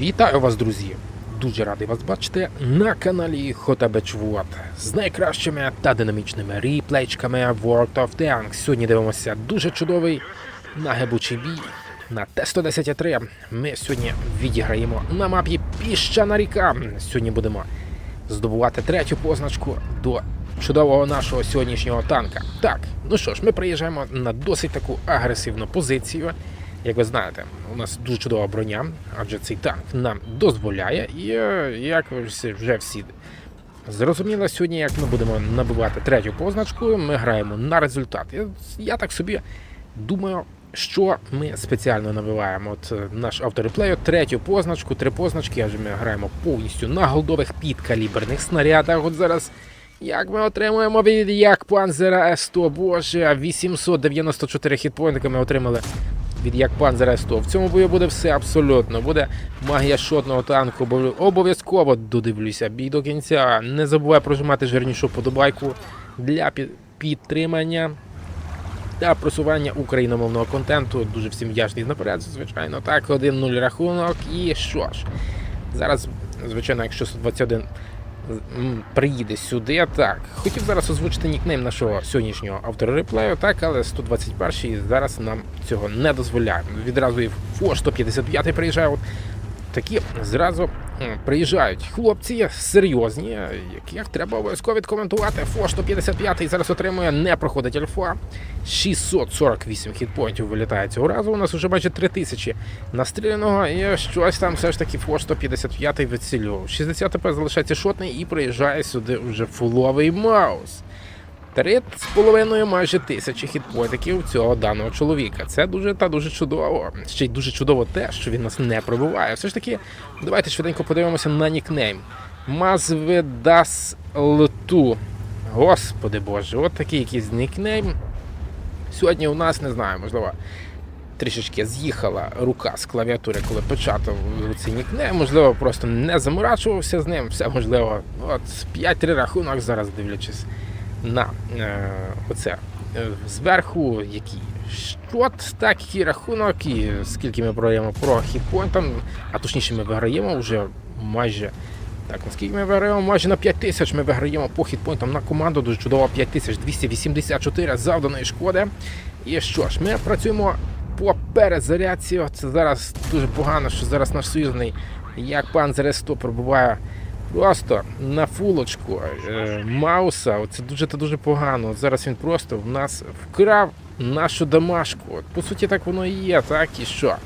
Вітаю вас, друзі! Дуже радий вас бачити на каналі Хотабечвод з найкращими та динамічними ріплейчками World of Tanks. Сьогодні дивимося дуже чудовий нагибучий бій на Т-110-3. Ми сьогодні відіграємо на мапі Піщана ріка. Сьогодні будемо здобувати третю позначку до чудового нашого сьогоднішнього танка. Так, ну що ж, ми приїжджаємо на досить таку агресивну позицію. Як ви знаєте, у нас дуже чудова броня, адже цей танк нам дозволяє, і е, як вже всі зрозуміли, сьогодні, як ми будемо набивати третю позначку, ми граємо на результат. Я, так собі думаю, що ми спеціально набиваємо. От е, наш автореплею третю позначку, три позначки, адже ми граємо повністю на голдових підкаліберних снарядах. От зараз. Як ми отримуємо від як Панзера С100, боже, 894 хітпоінтика ми отримали від як Панзера С100. В цьому бою буде все абсолютно. Буде магія шотного танку. Обов- Обов'язково додивлюся бій до кінця. Не забувай прожимати жирнішу подобайку для підтримання та просування україномовного контенту. Дуже всім вдячний наперед, звичайно. Так, 1-0 рахунок. І що ж, зараз, звичайно, якщо 121 м, приїде сюди, так. Хотів зараз озвучити нікнейм нашого сьогоднішнього автора реплею, так, але 121 зараз нам цього не дозволяє. Відразу і ФО 155 приїжджає. От такі зразу приїжджають хлопці серйозні, яких треба обов'язково відкоментувати. ФО 155 зараз отримує, не проходить альфа. 648 хітпоінтів вилітає цього разу. У нас вже майже 3000 настріляного, і щось там все ж таки ФО 155 відцілював. 60 ТП залишається шотний і приїжджає сюди вже фуловий маус. Три з половиною майже тисячі хітпоінтів цього даного чоловіка. Це дуже та дуже чудово. Ще й дуже чудово те, що він нас не пробиває. Все ж таки, давайте швиденько подивимося на нікнейм. Мазведас Лту. Господи Боже, от такий якийсь нікнейм. Сьогодні у нас не знаю, можливо, трішечки з'їхала рука з клавіатури, коли печатав цей нікнейм. Можливо, просто не заморачувався з ним. Все можливо, от 5-3 рахунок зараз дивлячись на е, оце е, зверху, який щот, так, який рахунок, і скільки ми програємо про хітпойнтам, а точніше ми виграємо вже майже. Так, наскільки ми виграємо? Майже на 5 тисяч ми виграємо по хітпойнтам на команду. Дуже чудово 5284 завданої шкоди. І що ж, ми працюємо по перезарядці. Це зараз дуже погано, що зараз наш союзний, як пан Зересто, пробуває просто на фулочку е, Мауса. Це дуже та дуже погано. Зараз він просто в нас вкрав нашу домашку. От, по суті, так воно і є, так і що?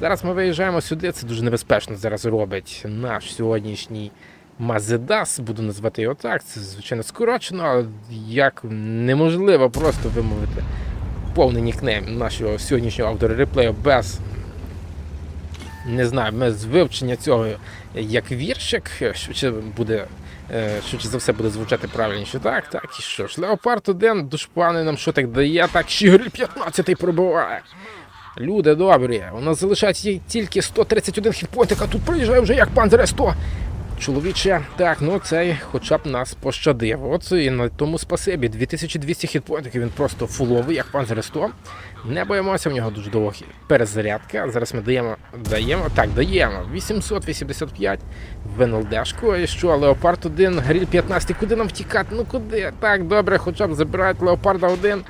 Зараз ми виїжджаємо сюди, це дуже небезпечно зараз робить наш сьогоднішній Мазедас, буду назвати його так. Це звичайно скорочено, але як неможливо просто вимовити повний нікнейм нашого сьогоднішнього автора реплею без не знаю, ми з вивчення цього як віршик, швидше буде. Що Швидше за все буде звучати правильніше. Так, так, і що ж. Леопард один, душпани нам що так дає, так Щігриль 15 пробиває. Люди добрі, у нас залишається тільки 131 хітпоінтик, а тут приїжджає вже як пан 100. Чоловіче, так, ну цей хоча б нас пощадив. От і на тому спасибі. 2200 хітпоінтів, він просто фуловий, як пан 100. Не боїмося, в нього дуже довга перезарядка. Зараз ми даємо, даємо, так, даємо. 885 в НЛДшку. І що, Леопард 1, Гриль 15. Куди нам втікати? Ну куди? Так, добре, хоча б забирають Леопарда 1.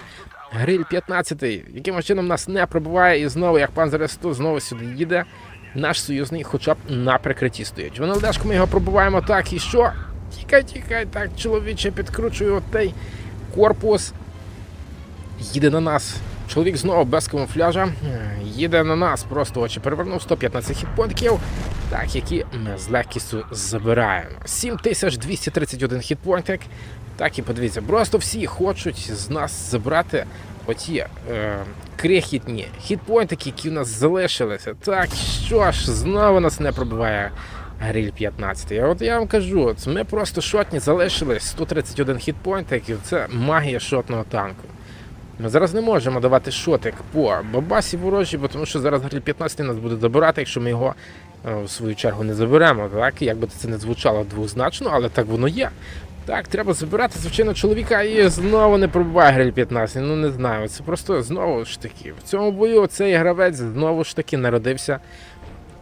Гриль 15, якимось чином нас не пробиває, і знову, як пан 100, знову сюди їде. Наш союзний хоча б на прикритті стоїть. В НЛДшку ми його пробиваємо так, і що? Тікай, тікай, так, чоловіче, підкручує отей корпус. Їде на нас. Чоловік знову без камуфляжа. Їде на нас, просто очі перевернув 115 хітпоінтів, так, які ми з легкістю забираємо. 7231 хітпоінтик. Так і подивіться, просто всі хочуть з нас забрати оті е, крихітні хітпоінтики, які в нас залишилися. Так, що ж, знову нас не пробиває Гриль 15. А от я вам кажу, от ми просто шотні залишились 131 хітпоінтиків. Це магія шотного танку. Ми зараз не можемо давати шотик по бабасі ворожі, бо тому що зараз Гриль 15 нас буде забирати, якщо ми його е, в свою чергу не заберемо. Так, як це не звучало двозначно, але так воно є. Так, треба забирати, звичайно, чоловіка і знову не пробиває Гриль 15. Ну не знаю. Це просто знову ж таки. В цьому бою цей гравець знову ж таки народився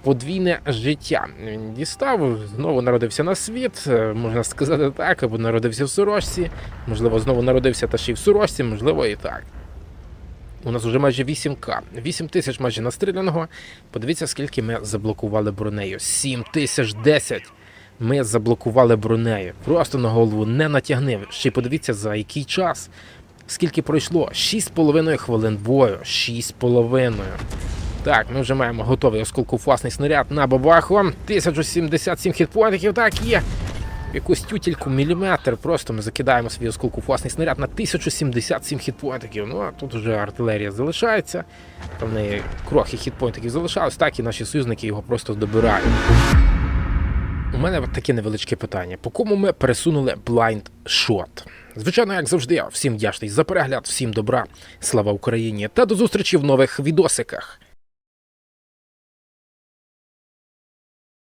подвійне життя. Він дістав, знову народився на світ, е, можна сказати так, або народився в сорочці, можливо, знову народився та ще й в сорочці, можливо, і так. У нас вже майже 8К. 8 тисяч майже настріляного. Подивіться, скільки ми заблокували бронею. 7 тисяч 10. Ми заблокували бронею. Просто на голову не натягнив. Ще подивіться, за який час. Скільки пройшло? 6,5 хвилин бою. 6,5. Так, ми вже маємо готовий осколкофасний снаряд на бабаху. 1077 хітпоінтів, так є. Якусь тютельку міліметр. Просто ми закидаємо свій осколкофасний снаряд на 1077 хітпоінтів. Ну а тут вже артилерія залишається. Там в неї крохи хітпоінтів залишалось, так і наші союзники його просто добирають. У мене таке невеличке питання. По кому ми пересунули blind shot? Звичайно, як завжди, всім вдячний за перегляд, всім добра, слава Україні та до зустрічі в нових відосиках.